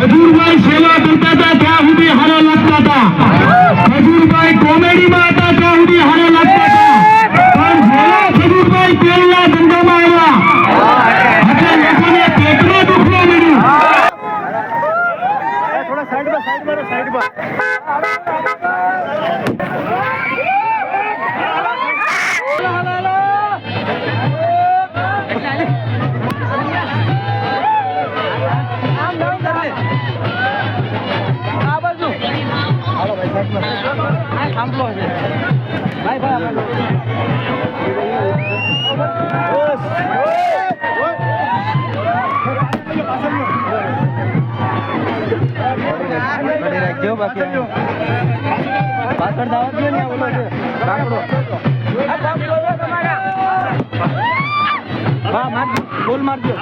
મજૂરભાઈ સેવા કરતા હતા ત્યાં સુધી હારા લાગતા હતા. થાંભલો છે ભાઈ ભાઈ રાખજો બાકી પાછળ બોલ મારજો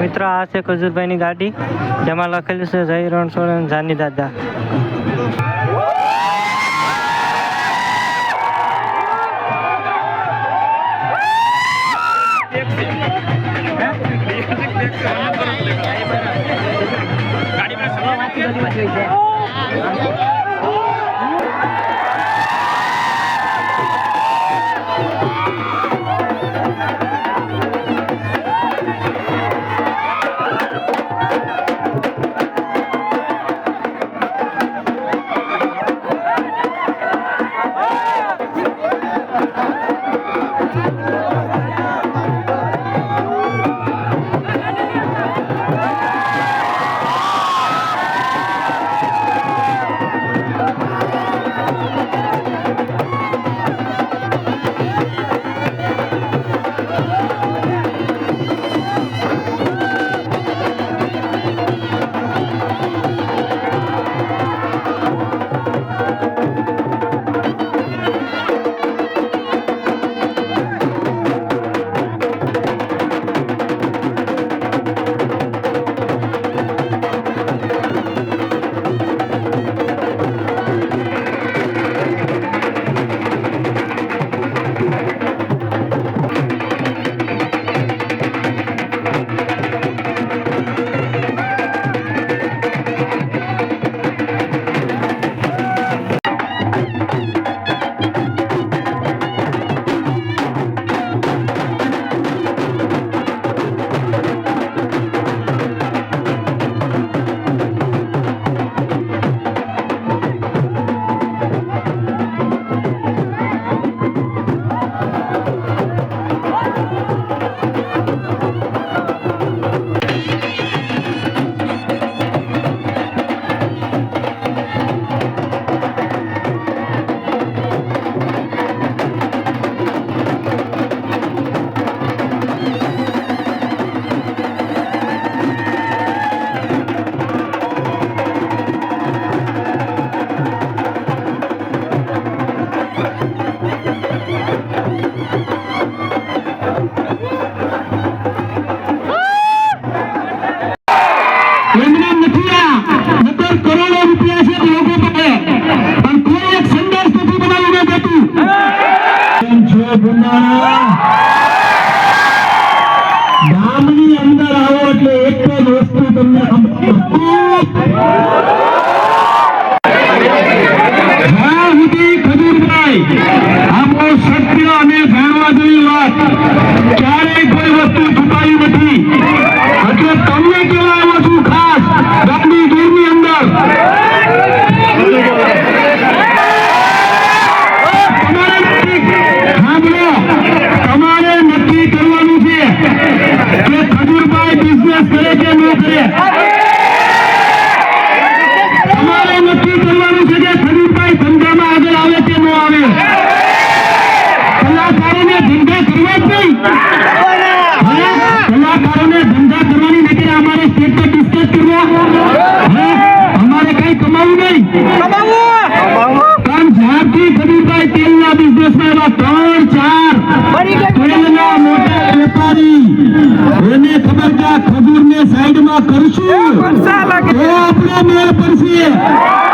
મિત્રો આ છે ખજૂરભાઈની ગાડી. જેમાં લખેલું છે જય રણછોડ અને જાની દાદા. ગાડી Amen. ત્રણ ચાર. તેલના વેપારી. એને ખબર કે આ સાઈડમાં કરશું? તો આપણે મેળ પડશે.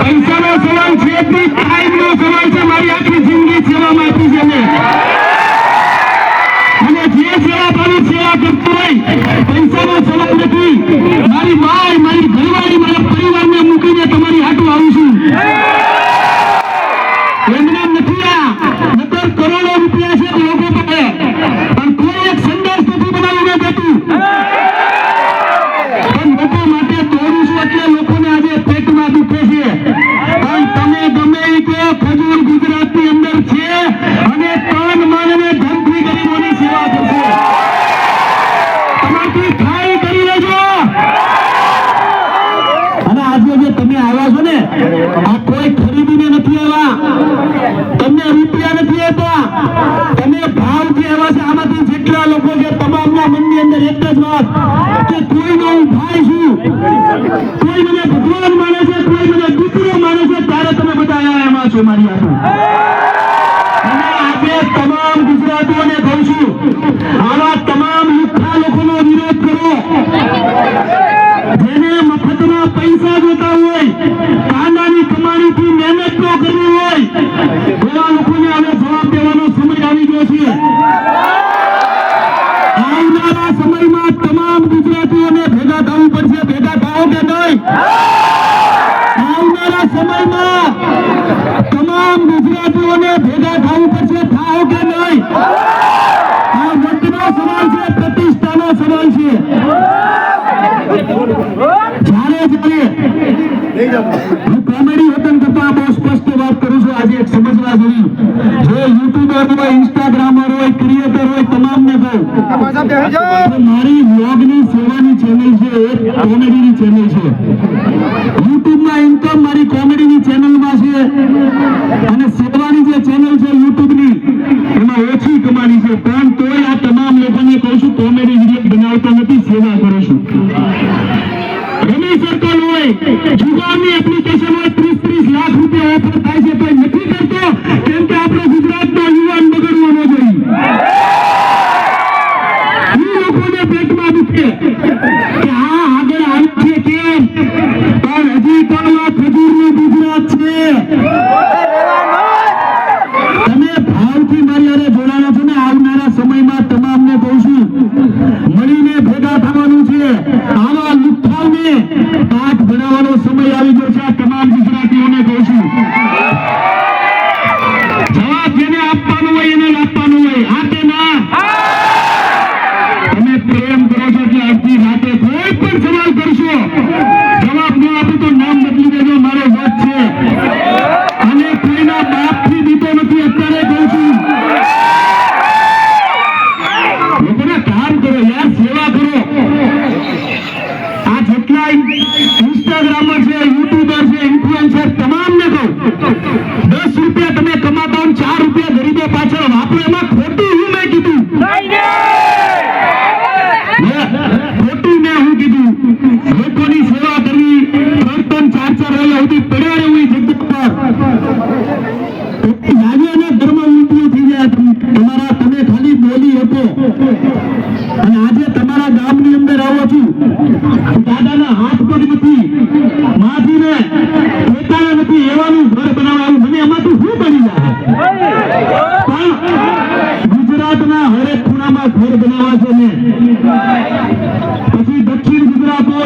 પૈસાનો સવાલ છે ટાઈમનો સવાલ છે મારી આખી જિંદગી સેવામાં આપી છે મેં અને જે સેવા ભાવી સેવા કરતો હોય પૈસાનો સવાલ નથી. મારી માય, મારી ઘરવાળી, મારા પરિવારને મૂકીને તમારી હાટું આવું છું. નથી આ. કરોડો રૂપિયા છે લોકો પણ કોઈ એક સંદેશ નથી બનાવીને દેતું અંદર એક જ વાત કે કોઈનો હું ભાઈ છું. કોઈ મને ભગવાન માને છે, કોઈ મને દીકરો માને છે, ત્યારે તમે બધા એમાં છો મારી હાથું અને આજે તમામ ગુજરાતીઓને કહું છું, આવા તમામ લુખ્ખા લોકોનો વિરોધ કરો. જેને મફતના પૈસા જોતા હોય, કાંદાની કમાણીથી મહેનત ન કરવી હોય ભેગા કે નહીં. આવનારા સમયમાં તમામ ગુજરાતીઓને ભેગા થવું પડશે થાઓ કે નહીં? આ વટનો સવાલ છે, પ્રતિષ્ઠાનો સવાલ છે. જ્યારે જ્યારે હું કોમેડી વતન કરતા બહુ સ્પષ્ટ વાત કરું છું, આજે એક સમજવા જેવી. જે યુટ્યુબર હોય ઇન્સ્ટાગ્રામર હોય ક્રિએટર હોય તમામને કહું. મારી વ્લોગની સેવાની ચેનલ છે એક કોમેડીની ચેનલ છે. છે કેમ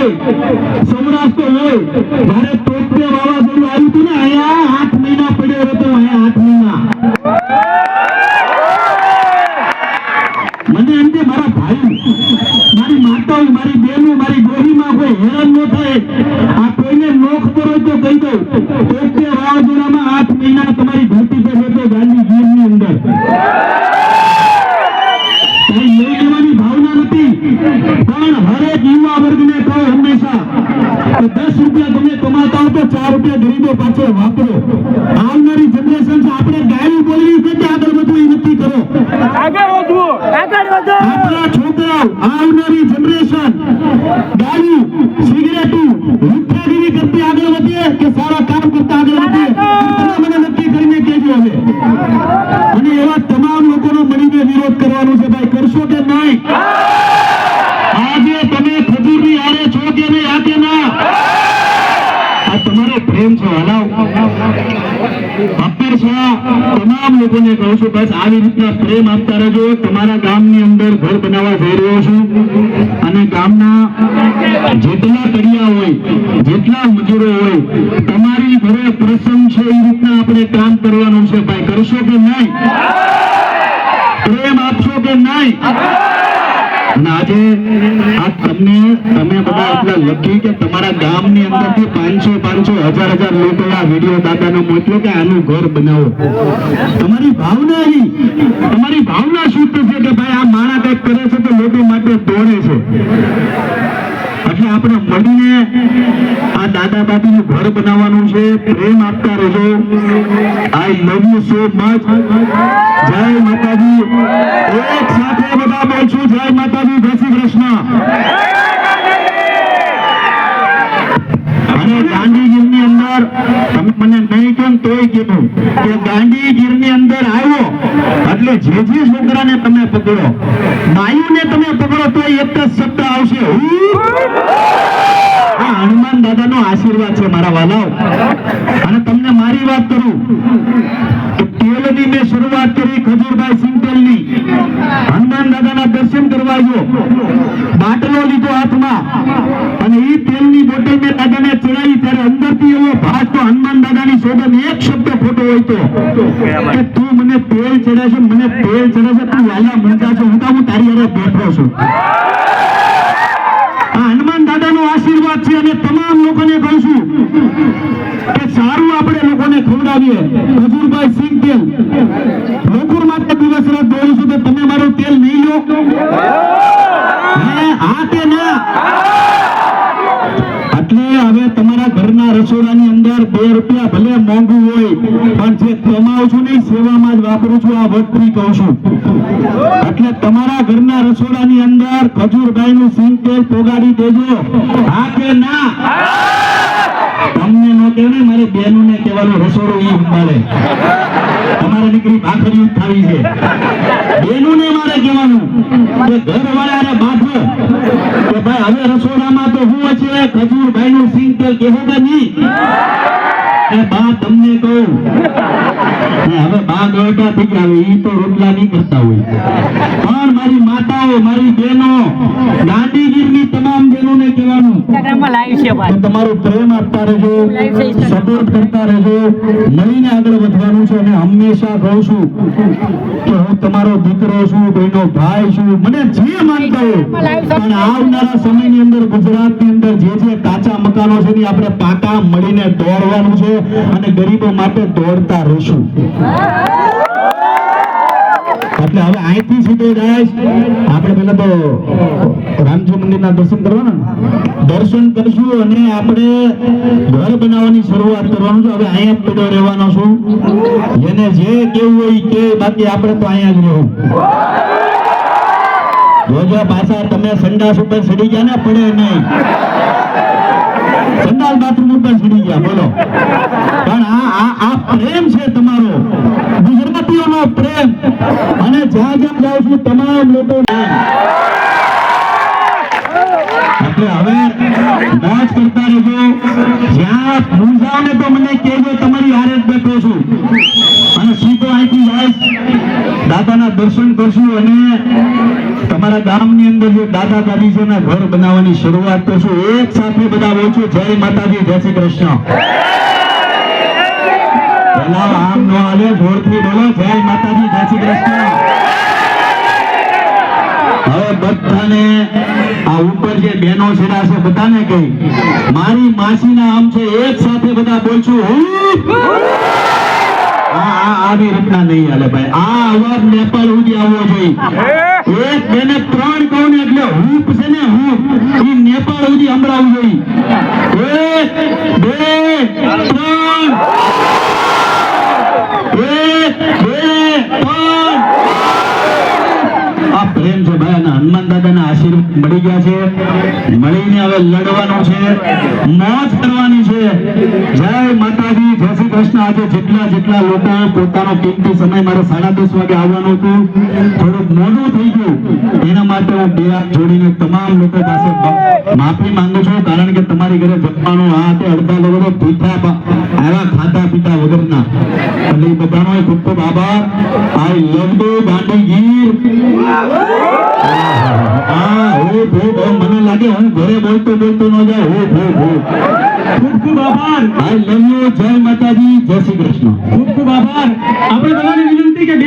હોય, સૌરાષ્ટ્ર હોય, જ્યારે તોપતે વાવાઝોડું આવ્યું હતું ને, અહીંયા આઠ મહિના પડ્યો હતો, અહીંયા આઠ મહિના. મને એમ કે મારા ભાઈ, મારી માતાઓ, મારી બહેનો, મારી ગોહીમાં કોઈ હેરાન ન થાય. આ કોઈને ન ખબર તો કહી દઉં તોપતે વાવાઝોડામાં આઠ મહિના તમારી ધરતી પર રહેતો ગાંધીગીરની અંદર. પણ હરેક યુવા વર્ગને કહો દસ રૂપિયા તમે કમાતા હો તો ચાર રૂપિયા ગરીબો પાછો વાપરો. આવનારી જનરેશન આપણે ગાયું બોલવી છે કે આગળ વધવું એ નથી આપણા છોકરાઓ આવનારી જનરેશન દારૂ સિગરેટો લુખ્ખાગીરી કરતી આગળ વધે કે સારા કામ કરતા આગળ વધે તમે મને નક્કી કરીને કહેજો હવે અને એવા તમામ લોકોનો મળીને વિરોધ કરવાનો છે ભાઈ કરશો કે નહીં આજે તમે ખજૂરની આરે છો કે નહીં આ કે ના આ તમારો જેટલા કડિયા હોય, જેટલા મજૂરો હોય, તમારી ઘરે પ્રસંગ આપણે કામ કરવાનું છે. ભાઈ, કરશો કે નહીં? પ્રેમ આપશો કે નહીં? આજે આ તમને, તમે બધા એટલા લખી કે તમારા ગામની અંદરથી પાંચસો પાંચસો, હજાર હજાર લોકો આ વીડિયો દાદાને મોકલો કે આનું ઘર બનાવો. તમારી ભાવના એવી તમારી ભાવના શુદ્ધ છે કે ભાઈ આ માણા કંઈક કરે છે તો લોકો માટે દોડે છે. એટલે આપણે મળીને આ દાદા દાદીનું ઘર બનાવવાનું છે. પ્રેમ આપતા રહેજો. I love you so much જય માતાજી. એક સાથે બધા બોલશું જય માતાજી. જય શ્રી કૃષ્ણ. અને ગાંધીગીરની અંદર તમે મને નહીં કેમ તોય કીધું કે ગાંધીગીરની અંદર આવ્યો એટલે જે જે છોકરાને તમે પકડો માયુને તમે પકડો તો એક જ શબ્દ આવશે. આ હનુમાન દાદાનો આશીર્વાદ છે મારા વાલાઓ. અને તમને મારી વાત કરું. તો તેલની મેં શરૂઆત કરી ખજૂરભાઈ સિંગતેલની. હનુમાન દાદાના દર્શન કરવા ગયો બાટલો લીધો હાથમાં અને એ તેલની બોટલ મેં દાદાને ચડાવી ત્યારે અંદરથી એવો ભાસ તો હનુમાન દાદાની સોગંદ એક શબ્દ ખોટો હોય તો કે તું મને તેલ ચડાશે મને તેલ ચડાશે તું વાલા મૂંઝા છે હું તો હું તારી હારે બેઠો છું આ હનુમાન દાદાનો આશીર્વાદ છે અને તમામ લોકોને કહું છું કે સારું આપણે લોકોને ખવડાવીએ હજુરભાઈ સિંહ તેલ લોકોર માટે દિવસ રાત દોડું છું તો તમે મારું તેલ નહીં લો હે કે ના. એટલે હવે તમારા ઘરના રસોડાની અંદર બે રૂપિયા ભલે મોંઘું હોય, પણ જે કમાઉં છું ને એ સેવામાં જ વાપરું છું, આ વખતથી કહું છું. એટલે તમારા ઘરના રસોડાની અંદર ખજૂરભાઈ નું સિંગ તેલ પોગાડી દેજો. હા કે ના. તમને નો કહેવાય, મારી બહેનો ને કહેવાનું રસોડું ઈ સંભાળે. તમારે નીકળી ભાખરી થાવી છે. બહેનો ને મારે કહેવાનું. કે ઘર કે ભાઈ, હવે રસોડામાં તમને કહું. હવે બા ગયા, હવે ઈ તો રોટલા નહીં કરતા હોય. પણ મારી માતાઓ, મારી બહેનો, દાંડીગીરની કે તમારો પ્રેમ આપતા રહેજો સપોર્ટ કરતા રહેજો. મળીને આગળ વધવાનું છે અને હંમેશા કહું છું કે હું તમારો દીકરો છું કોઈનો ભાઈ છું. મને જે માનતા હોય પણ આવનારા સમયની અંદર ગુજરાતની અંદર જે જે કાચા મકાનો છે ને આપણે પાકા મળીને દોડવાનું છે અને ગરીબો માટે દોડતા રહીશું. એટલે હવે અહીંથી સીધો જાય આપણે પેલા તો રામજી મંદિરના દર્શન કરવાના દર્શન કરશું અને આપણે ઘર બનાવવાની શરૂઆત કરવાનું છે. હવે અહીંયા પડ્યો રહેવાનો છું. જેને જે કેવું હોય કે બાકી આપણે તો અહીંયા જ રહેવું. જોજો પાછા તમે સંડાસ ઉપર ચડી ગયા ને, પડે નહીં. સંડાસ બાથરૂમ ઉપર ચડી ગયા, બોલો. પણ આ આ આ પ્રેમ છે તમારો. ગુજરાતીઓનો પ્રેમ. અને જ્યાં જ્યાં જાઉં છું, તમામ લોકો એટલે હવે મોજ કરતા રહેજો. જ્યાં મૂંઝાવ ને તો મને કહેજો, તમારી હારે જ બેઠો છું. અને સીધો અહીંથી જાય દાદાના દર્શન કરશું અને તમારા ગામની અંદર જે દાદા દાદી છે ઘર બનાવવાની શરૂઆત કરશું. એક સાથે બધા બોલશું, જય માતાજી, જય શ્રી કૃષ્ણ. પેલા આમ નો હાલે, જોરથી બોલો, જય માતાજી, જય શ્રી કૃષ્ણ. હવે બધાને આ ઉપર જે બેનો છેડા છે, બધાને કહી, મારી માસીના આમ છે, એક સાથે બધા બોલશું આ આવી રીતના નહીં હાલે ભાઈ. આ અવાજ નેપાળ સુધી આવવો જોઈએ. એક, બે ને ત્રણ કહું ને એટલે હૂપ છે ને હૂપ એ નેપાળ સુધી સંભળાવું જોઈએ. એક, બે, ત્રણ. એક, બે, ત્રણ. મળી ગયા છે. મળીને હવે લડવાનું છે. મોજ કરવાની છે. જય માતાજી, જય શ્રી કૃષ્ણ. આજે જેટલા જેટલા લોકો પોતાનો કિંમતી સમય મારે સાડા દસ વાગે આવવાનું હતું. થોડુંક મોડું થઈ ગયું. એના માટે હું બે હાથ જોડીને તમામ લોકો પાસે માફી માંગુ છું, કારણ કે તમારી ઘરે જમવાનું આ અડધા લોકો પ- આવ્યા ખાતા પીતા વગરના. એટલે બધાનો ખૂબ ખૂબ આભાર. I love you Gandhi Gir હા, હો ભો ભો મને લાગે હું ઘરે બોલતો બોલતો ન જાય હો ભો ભો ખૂબ ખૂબ આભાર. આઈ લવ યુ જય માતાજી, જય શ્રી કૃષ્ણ. ખૂબ ખૂબ આભાર. આપણે બધાને વિનંતી કે